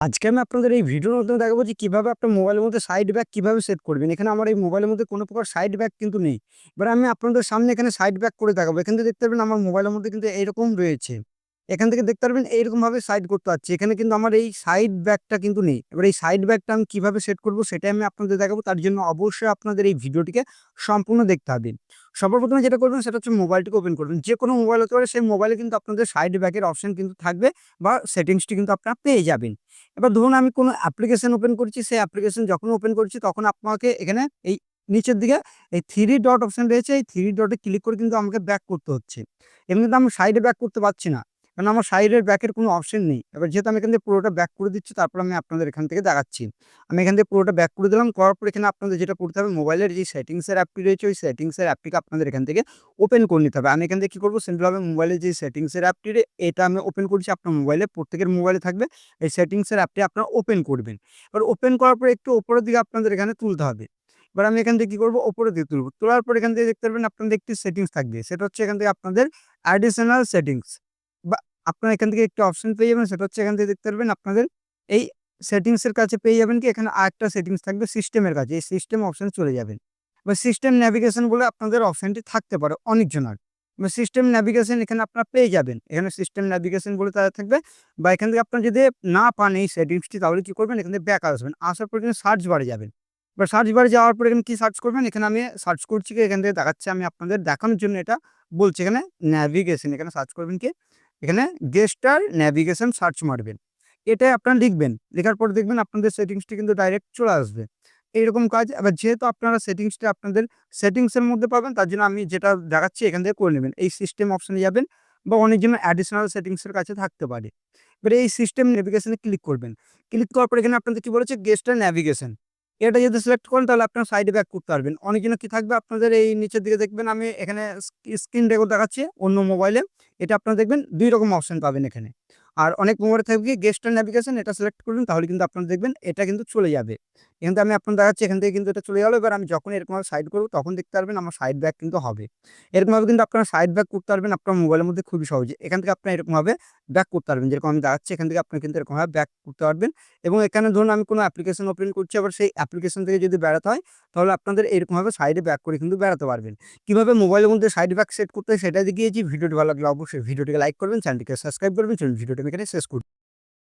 আজকে আমি আপনাদের এই ভিডিওর মধ্যে দেখাবো যে কীভাবে আপনার মোবাইলের মধ্যে সাইড ব্যাক কীভাবে সেট করবেন। এখানে আমার এই মোবাইলের মধ্যে কোনো প্রকার সাইড ব্যাক কিন্তু নেই। এবার আমি আপনাদের সামনে এখানে সাইড ব্যাক করে দেখাবো। এখান দেখতে পাবেন আমার মোবাইলের মধ্যে কিন্তু এরকম রয়েছে। এখান থেকে দেখতে পারবেন এইরকমভাবে সাইড করতে পারছি। এখানে কিন্তু আমার এই সাইড ব্যাকটা কিন্তু নেই। এবার এই সাইড ব্যাকটা আমি কীভাবে সেট করব সেটাই আমি আপনাদের দেখাবো। তার জন্য অবশ্যই আপনাদের এই ভিডিওটিকে সম্পূর্ণ দেখতে হবে। সবার প্রথমে যেটা করবেন সেটা হচ্ছে মোবাইলটিকে ওপেন করবেন। যে কোনো মোবাইল হতে পারে সেই মোবাইলে কিন্তু আপনাদের সাইড ব্যাকের অপশন কিন্তু থাকবে বা সেটিংসটি কিন্তু আপনারা পেয়ে যাবেন। এবার ধরুন আমি কোনো অ্যাপ্লিকেশন ওপেন করছি, সেই অ্যাপ্লিকেশন যখন ওপেন করছি তখন আপনাকে এখানে এই নিচের দিকে এই 3 ডট অপশন রয়েছে। এই থ্রি ডটে ক্লিক করে কিন্তু আমাকে ব্যাক করতে হচ্ছে। এমনিতে আমি সাইডে ব্যাক করতে পারছি না। কারণ আমার সাইডের ব্যাকের কোনো অপশন নেই। এবার যেহেতু আমি এখান থেকে পুরোটা ব্যাক করে দিচ্ছি, তারপর আমি আপনাদের এখান থেকে দেখাচ্ছি। আমি এখান থেকে পুরোটা ব্যাক করে দিলাম। করার পর এখানে আপনাদের যেটা করতে হবে মোবাইলের যে সেটিংসের অ্যাপটি রয়েছে, ওই সেটিংসের অ্যাপটিকে আপনাদের এখান থেকে ওপেন করে নিতে হবে। আমি এখান থেকে কি করব সিম্পলভাবে মোবাইলের যে সেটিংসের অ্যাপটি এটা আমি ওপেন করছি আপনার মোবাইলে প্রত্যেকের মোবাইলে থাকবে। এই সেটিংসের অ্যাপটি আপনারা ওপেন করবেন। এবার ওপেন করার পর একটু ওপরের দিকে আপনাদের এখানে তুলতে হবে। এবার আমি এখান থেকে কী করব, উপরের দিকে তুলব। তোলার পর এখান থেকে দেখতে পারবেন, আপনাদের একটি সেটিংস থাকবে। সেটা হচ্ছে এখান থেকে আপনাদের অ্যাডিশনাল সেটিংস আপনারা এখান থেকে একটি অপশন পেয়ে যাবেন, সেটা হচ্ছে এখান থেকে দেখতে পারবেন আপনাদের এই সেটিংসের কাছে পেয়ে যাবেন কি, এখানে আরেকটা সেটিংস থাকবে সিস্টেমের কাছে। এই সিস্টেম অপশনে চলে যাবেন। বা সিস্টেম ন্যাভিগেশন বলে আপনাদের অপশানটি থাকতে পারে অনেকজনার। বা সিস্টেম ন্যাভিগেশন এখানে আপনারা পেয়ে যাবেন। এখানে সিস্টেম নেভিগেশন বলে তারা থাকবে, বা এখান থেকে আপনারা যদি না পান এই সেটিংসটি তাহলে কী করবেন এখান থেকে ব্যাক আসবেন। আসার পর সার্চ বারে যাবেন। বা সার্চ বারে যাওয়ার পর এখানে কী সার্চ করবেন এখানে আমি সার্চ করছি কি, এখান থেকে দেখাচ্ছে, আমি আপনাদের দেখানোর জন্য এটা বলছি এখানে ন্যাভিগেশন এখানে সার্চ করবেন কি এখানে গেস্টার নেভিগেশন সার্চ মারবেন। এটাই আপনারা লিখবেন। লেখার পর দেখবেন আপনাদের সেটিংসটি কিন্তু ডাইরেক্ট চলে আসবে। এইরকম কাজ এবার যেহেতু আপনারা সেটিংসটা আপনাদের সেটিংসের মধ্যে পাবেন, তার জন্য আমি যেটা দেখাচ্ছি এখান থেকে করে নেবেন। এই সিস্টেম অপশানে যাবেন বা অনেকজনের অ্যাডিশনাল সেটিংসের কাছে থাকতে পারে। এবারে এই সিস্টেম নেভিগেশন ক্লিক করবেন। ক্লিক করার পর এখানে আপনাদের কি বলেছে গেস্টার নেভিগেশন। এটা যদি সিলেক্ট করেন, তাহলে আপনার সাইডে ব্যাক করতে পারবেন। অনেকজনের কি থাকবে, আপনাদের এই নিচের দিকে দেখবেন, আমি এখানে স্ক্রিন রেকর্ড দেখাচ্ছি অন্য মোবাইলে। এটা আপনারা দেখবেন, দুই রকম অপশান পাবেন এখানে। আর অনেক মোবাইল থাকবে গেস্ট অ্যান্ড নেভিগেশন এটা সিলেক্ট করবেন, তাহলে কিন্তু আপনারা দেখবেন, এটা কিন্তু চলে যাবে। থেকে আমি আপনাদের দেখাচ্ছি এখান থেকে কিন্তু এটা চলে গেলো এবার আমি যখন এরকমভাবে সাইড করব তখন দেখতে পারবেন আমার সাইড ব্যাক কিন্তু হবে। এরকমভাবে কিন্তু আপনারা সাইড ব্যাক করতে পারবেন আপনার মোবাইলের মধ্যে খুবই সহজে। এখান থেকে আপনারা এরকমভাবে ব্যাক করতে পারবেন। যেরকম আমি দেখাচ্ছি এখান থেকে আপনারা কিন্তু এরকমভাবে ব্যাক করতে পারবেন এবং এখানে ধরুন আমি কোনো অ্যাপ্লিকেশন ওপেন করছি আবার সেই অ্যাপ্লিকেশন থেকে যদি বেরোতে হয় তাহলে আপনাদের এরকমভাবে সাইডে ব্যাক করে কিন্তু বেড়াতে পারবেন। কীভাবে মোবাইলের মধ্যে সাইড ব্যাক সেট করতে হয় সেটা দেখিয়েছি। ভিডিওটি ভালো লাগলে অবশ্যই ভিডিওটিকে লাইক করবেন, চ্যানেলটিকে সাবস্ক্রাইব করবেন। চলুন ভিডিওটি এখানে শেষ করি।